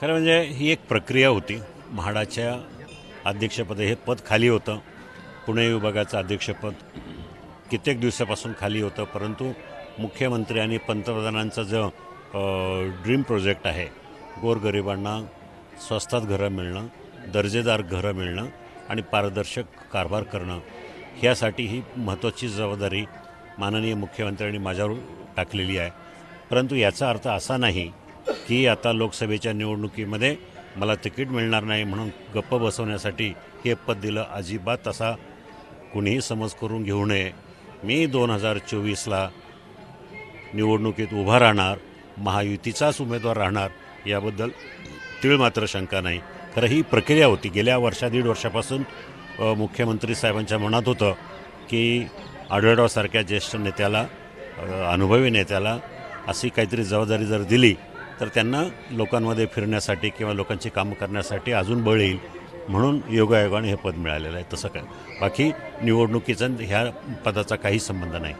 खरं म्हणजे ही एक प्रक्रिया होती. म्हाडाच्या अध्यक्षपद हे पद खाली होतं. पुणे विभागाचं अध्यक्षपद कित्येक दिवसापासून खाली होतं. परंतु मुख्यमंत्री आणि पंतप्रधानांचा जो ड्रीम प्रोजेक्ट आहे गोरगरिबांना स्वस्तात घरं मिळणं दर्जेदार घरं मिळणं आणि पारदर्शक कारभार करणं ह्यासाठी ही महत्त्वाची जबाबदारी माननीय मुख्यमंत्र्यांनी माझ्यावर टाकलेली आहे. परंतु याचा अर्थ असा नाही की आता लोकसभेच्या निवडणुकीमध्ये मला तिकीट मिळणार नाही म्हणून गप्प बसवण्यासाठी हे पद दिलं अजिबात असा कुणीही समज करून घेऊ नये. मी दोन हजार चोवीसला निवडणुकीत उभा राहणार महायुतीचाच उमेदवार राहणार याबद्दल तीळ मात्र शंका नाही. खरं ही प्रक्रिया होती. गेल्या वर्षा दीड वर्षापासून मुख्यमंत्री साहेबांच्या मनात होतं की आढळरावसारख्या ज्येष्ठ नेत्याला अनुभवी नेत्याला अशी काहीतरी जबाबदारी जर दिली तर त्यांना लोकांमध्ये फिरण्यासाठी किंवा लोकांची कामं करण्यासाठी अजून बळ येईल म्हणून योगायोगाने हे पद मिळालेलं आहे. तसं काय? बाकी निवडणुकीचा ह्या पदाचा काही संबंध नाही.